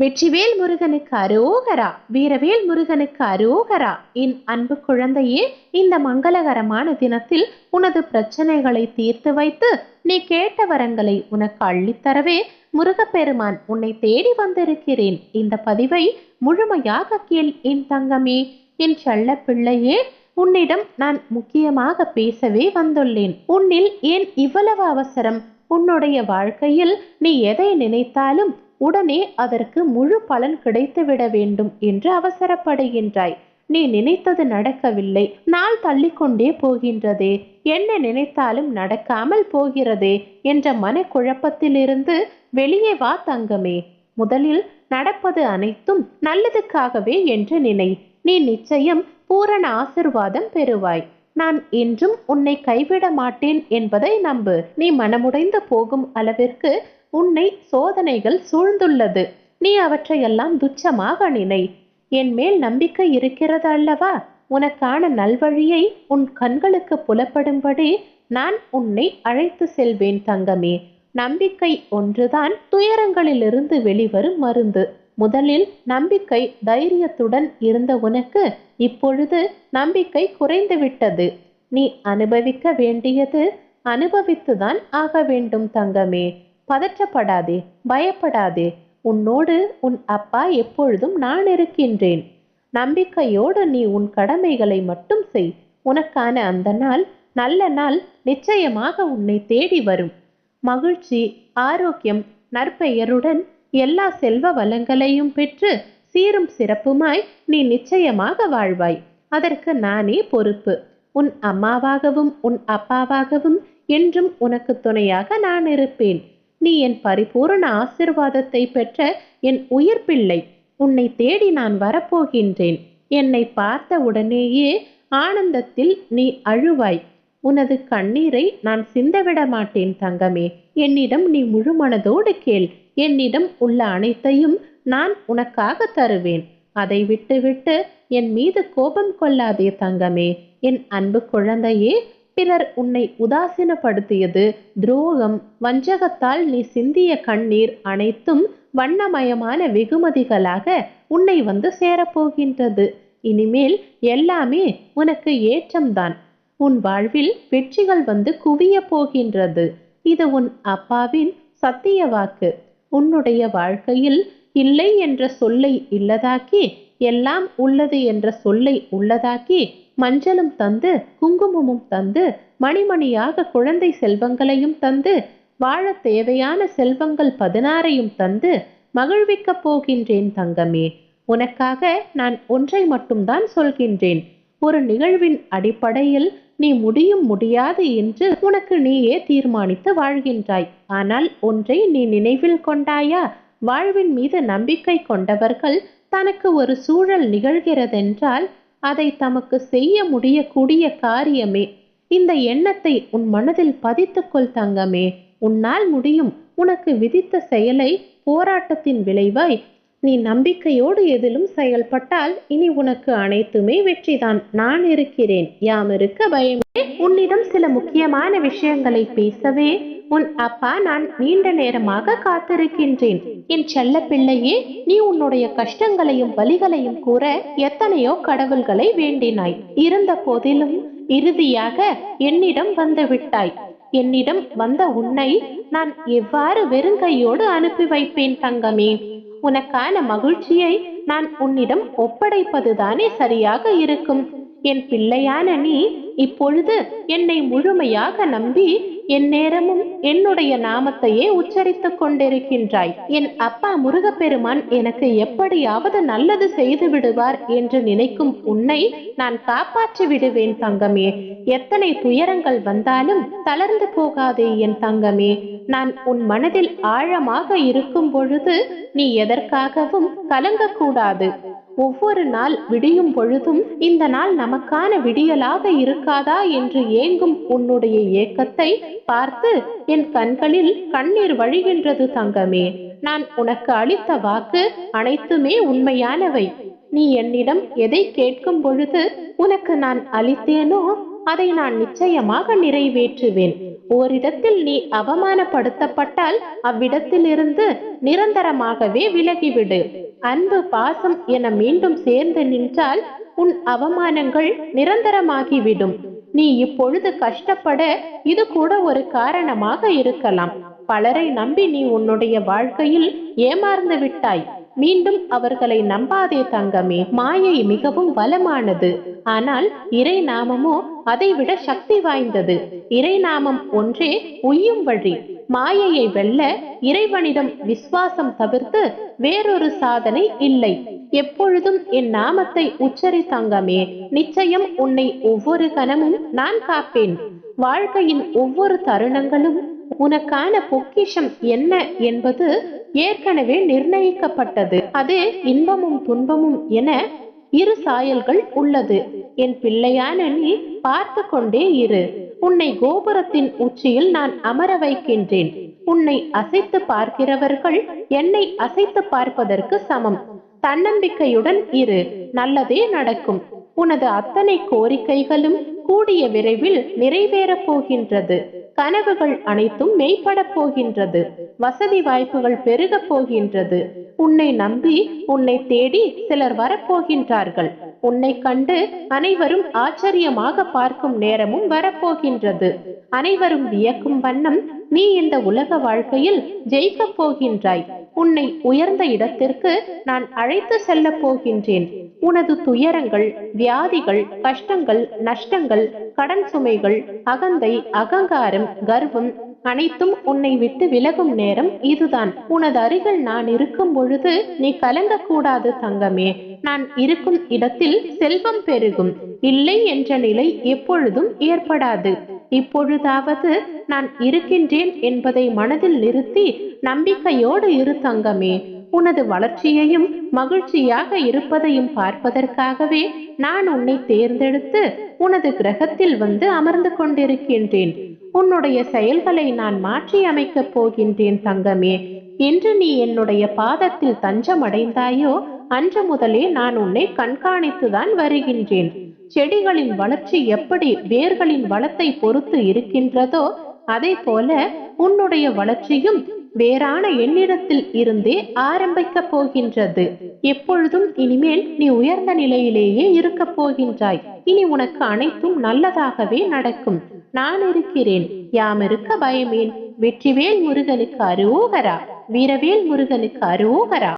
வெற்றிவேல் முருகனுக்கு அரோகரா வீரவேல் முருகனுக்கு அரோகரா. என் அன்பு குழந்தையே இந்த மங்களகரமான தினத்தில் உனது பிரச்சனைகளை தீர்த்து வைத்து நீ கேட்ட வரங்களை உனக்கு அள்ளித்தரவே முருகப்பெருமான் உன்னை தேடி வந்திருக்கிறேன். இந்த பதிவை முழுமையாக கேள் என் தங்கமே. என் செல்ல பிள்ளையே உன்னிடம் நான் முக்கியமாக பேசவே வந்துள்ளேன். உன்னில் ஏன் இவ்வளவு அவசரம்? உன்னுடைய வாழ்க்கையில் நீ எதை நினைத்தாலும் உடனே அதற்கு முழு பலன் கிடைத்துவிட வேண்டும் என்று அவசரப்படுகின்றாய். நீ நினைத்தது நடக்கவில்லை. நாள் தள்ளிக்கொண்டே போகின்றதே. என்ன நினைத்தாலும் நடக்காமல் போகிறதே என்ற மனக்குழப்பத்திலிருந்து வெளியே வா தங்கமே. முதலில் நடப்பது அனைத்தும் நல்லதுக்காகவே என்று நினை. நீ நிச்சயம் பூரண ஆசிர்வாதம் பெறுவாய். நான் என்றும் உன்னை கைவிட மாட்டேன் என்பதை நம்பு. நீ மனமுடைந்து போகும் அளவிற்கு உன்னை சோதனைகள் சூழ்ந்துள்ளது. நீ அவற்றையெல்லாம் துச்சமாக நினை. என் மேல் நம்பிக்கை இருக்கிறது அல்லவா? உனக்கான நல்வழியை உன் கண்களுக்கு புலப்படும்படி நான் உன்னை அழைத்து செல்வேன் தங்கமே. நம்பிக்கை ஒன்றுதான் துயரங்களிலிருந்து வெளிவரும் மருந்து. முதலில் நம்பிக்கை தைரியத்துடன் இருந்த உனக்கு இப்பொழுது நம்பிக்கை குறைந்துவிட்டது. நீ அனுபவிக்க வேண்டியது அனுபவித்துதான் ஆக வேண்டும் தங்கமே. பதற்றப்படாதே பயப்படாதே. உன்னோடு உன் அப்பா எப்பொழுதும் நான் இருக்கின்றேன். நம்பிக்கையோடு நீ உன் கடமைகளை மட்டும் செய். உனக்கான அந்த நாள் நல்ல நாள் நிச்சயமாக உன்னை தேடி வரும். மகிழ்ச்சி ஆரோக்கியம் நற்பெயருடன் எல்லா செல்வ வளங்களையும் பெற்று சீரும் சிறப்புமாய் நீ நிச்சயமாக வாழ்வாய். அதற்கு நானே பொறுப்பு. உன் அம்மாவாகவும் உன் அப்பாவாகவும் என்றும் உனக்கு துணையாக நான் இருப்பேன். நீ என் பரிபூரண ஆசிர்வாதத்தை பெற்ற என் உயிர் பிள்ளை உன்னை தேடி நான் வரப்போகின்றேன். என்னை பார்த்த உடனேயே ஆனந்தத்தில் நீ அழுவாய். உனது கண்ணீரை நான் சிந்தவிட மாட்டேன் தங்கமே. என்னிடம் நீ முழு மனதோடு கேள். என்னிடம் உள்ள அனைத்தையும் நான் உனக்காக தருவேன். அதை விட்டுவிட்டு என் மீது கோபம் கொள்ளாதே தங்கமே. என் அன்பு குழந்தையே பிறர் உன்னை உதாசீனப்படுத்தியது. துரோகம் வஞ்சகத்தால் நீ சிந்திய கண்ணீர் அனைத்தும் வண்ணமயமான வெகுமதிகளாக உன்னை வந்து சேரப்போகின்றது. இனிமேல் எல்லாமே உனக்கு ஏற்றம்தான். உன் வாழ்வில் வெற்றிகள் வந்து குவிய போகின்றது. இது உன் அப்பாவின் சத்திய வாக்கு. உன்னுடைய வாழ்க்கையில் இல்லை என்ற சொல்லை இல்லதாக்கி எல்லாம் உள்ளது என்ற சொல்லை உள்ளதாக்கி மஞ்சளும் தந்து குங்குமமும் தந்து மணிமணியாக குழந்தை செல்வங்களையும் தந்து வாழ தேவையான செல்வங்கள் பதினாறையும் தந்து மகிழ்விக்கப் போகின்றேன் தங்கமே. உனக்காக நான் ஒன்றை மட்டும்தான் சொல்கின்றேன். ஒரு நிகழ்வின் அடிப்படையில் நீ முடியும் முடியாது என்று உனக்கு நீயே தீர்மானித்து வாழ்கின்றாய். ஆனால் ஒன்றை நீ நினைவில் கொண்டாயா? வாழ்வின் மீது நம்பிக்கை கொண்டவர்கள் தனக்கு ஒரு சூழல் நிகழ்கிறதென்றால் அதை தமக்கு செய்ய முடியக்கூடிய காரியமே. இந்த எண்ணத்தை உன் மனதில் பதித்துக்கொள் தங்கமே. உன்னால் முடியும். உனக்கு விதித்த செயலை போராட்டத்தின் விளைவாய். நீ நம்பிக்கையோடு எதிலும் செயல்பட்டால் இனி உனக்கு அனைத்துமே வெற்றிதான். நான் இருக்கிறேன். யாம் இருக்க பயமே. உன்னிடம் சில முக்கியமான விஷயங்களை பேசவே உன் அப்பா நான் நீண்ட நேரமாக காத்திருக்கின்றேன். என் செல்ல பிள்ளையே நீ உன்னுடைய கஷ்டங்களையும் வலிகளையும் கூற எத்தனையோ கடவுள்களை வேண்டினாய். இருந்த போதிலும் இறுதியாக என்னிடம் வந்து விட்டாய். என்னிடம் வந்த உன்னை நான் எவ்வாறு வெறுங்கையோடு அனுப்பி வைப்பேன் தங்கமே? உனக்கான மகிழ்ச்சியை நான் உன்னிடம் ஒப்படைப்பதுதானே சரியாக இருக்கும். என் பிள்ளையான நீ இப்பொழுது என்னை முழுமையாக நம்பி என் நேரமும் என்னுடைய நாமத்தையே உச்சரித்துக் கொண்டிருக்கின்றாய். என் அப்பா முருகப்பெருமான் எனக்கு எப்படியாவது நல்லது செய்து விடுவார் என்று நினைக்கும் உன்னை நான் காப்பாற்றி விடுவேன் தங்கமே. எத்தனை துயரங்கள் வந்தாலும் தளர்ந்து போகாதே என் தங்கமே. நான் உன் மனதில் ஆழமாக இருக்கும் பொழுது நீ எதற்காகவும் கலங்கக்கூடாது. ஒவ்வொரு நாள் விடியும் பொழுதும் இந்த நாள் நமக்கான விடியலாக இருக்காதா என்று ஏங்கும் உன்னுடைய ஏக்கத்தை பார்த்து என் கண்களில் கண்ணீர் வழிகின்றது தங்கமே. நான் உனக்கு அளித்த வாக்கு அனைத்துமே உண்மையானவை. நீ என்னிடம் எதை கேட்கும் பொழுது உனக்கு நான் அளித்தேனோ அதை நான் நிச்சயமாக நிறைவேற்றுவேன். ஓரிடத்தில் நீ அவமானப்படுத்தப்பட்டால் அவ்விடத்திலிருந்து நிரந்தரமாகவே விலகிவிடு. அன்பு பாசம் என மீண்டும் சேர்ந்து நின்றால் உன் அவமானங்கள் நிரந்தரமாகிவிடும். நீ இப்பொழுது கஷ்டப்பட இது கூட ஒரு காரணமாக இருக்கலாம். பலரை நம்பி நீ உன்னுடைய வாழ்க்கையில் ஏமாந்து விட்டாய். மீண்டும் அவர்களை நம்பாதே தங்கமே. மாயை மிகவும் பலமானது ஆனால் இறை நாமமோ அதைவிட சக்தி வாய்ந்தது. இறை நாமம் ஒன்றே உய்யும் வழி. மாயையை வெல்ல இறைவனிடம் விசுவாசம் தவிர்த்து வேறொரு சாதனை இல்லை. எப்பொழுதும் என் நாமத்தை உச்சரி தங்கமே. நிச்சயம் உன்னை ஒவ்வொரு கணமும் நான் காப்பேன். வாழ்க்கையின் ஒவ்வொரு தருணங்களும் உனக்கான பொக்கிஷம் என்ன என்பது ஏற்கனவே நிர்ணயிக்கப்பட்டது. அது இன்பமும் துன்பமும் என இரு சாயல்கள் உள்ளது. என் பிள்ளையான நீ பார்த்து கொண்டே இரு. உன்னை கோபுரத்தின் உச்சியில் நான் அமர வைக்கின்றேன். உன்னை அசைத்து பார்க்கிறவர்கள் என்னை அசைத்து பார்ப்பதற்கு சமம். தன்னம்பிக்கையுடன் இரு. நல்லதே நடக்கும். உனது அத்தனை கோரிக்கைகளும் கூடிய விரைவில் நிறைவேறப் போகின்றது. கனவுகள் அனைத்தும் மெய்ப்படப் போகின்றது. வசதி வாய்ப்புகள் பெருகப் போகின்றது. உன்னை நம்பி உன்னை தேடி சிலர் வரப்போகின்றார்கள் உன்னை கண்டு அனைவரும் ஆச்சரியமாக பார்க்கும் நேரமும் வரப்போகின்றது அனைவரும் வியக்கும் வண்ணம் நீ இந்த உலக வாழ்க்கையில் ஜெயிக்கப் போகின்றாய். உன்னை உயர்ந்த இடத்திற்கு நான் அழைத்து செல்லப் போகின்றேன். உனது துயரங்கள் வியாதிகள் கஷ்டங்கள் நஷ்டங்கள் கடன் சுமைகள் அகந்தை அகங்காரம் கர்வம் அனைத்தும் உன்னை விட்டு விலகும் நேரம் இதுதான். உனது அருகில் நான் இருக்கும் பொழுது நீ கலங்கக்கூடாது தங்கமே. நான் இருக்கும் இடத்தில் செல்வம் பெருகும். இல்லை என்ற நிலை எப்பொழுதும் ஏற்படாது. இப்பொழுதாவது நான் இருக்கின்றேன் என்பதை மனதில் நிறுத்தி நம்பிக்கையோடு இரு தங்கமே. உனது வளர்ச்சியையும் மகிழ்ச்சியாக இருப்பதையும் பார்ப்பதற்காகவே நான் உன்னை தேர்ந்தெடுத்து உனது கிரகத்தில் வந்து அமர்ந்து கொண்டிருக்கின்றேன். உன்னுடைய செயல்களை நான் மாற்றி அமைக்கப் போகின்றேன் தங்கமே. என்று நீ என்னுடைய பாதத்தில் தஞ்சமடைந்தாயோ அன்று முதலே நான் உன்னை கண்காணித்துதான் வருகின்றேன். செடிகளின் வளர்ச்சி எப்படி வேர்களின் வளத்தை பொறுத்து இருக்கின்றதோ அதே போல உன்னுடைய வளர்ச்சியும் வேறான என்னிடத்தில் இருந்தே ஆரம்பிக்கப் போகின்றது. எப்பொழுதும் இனிமேல் நீ உயர்ந்த நிலையிலேயே இருக்கப் போகின்றாய். இனி உனக்கு அனைத்தும் நல்லதாகவே நடக்கும். நான் இருக்கிறேன். யாம் இருக்க பயமேன்? வெற்றிவேல் முருகனுக்கு அருவோகரா வீரவேல் முருகனுக்கு அருவோகரா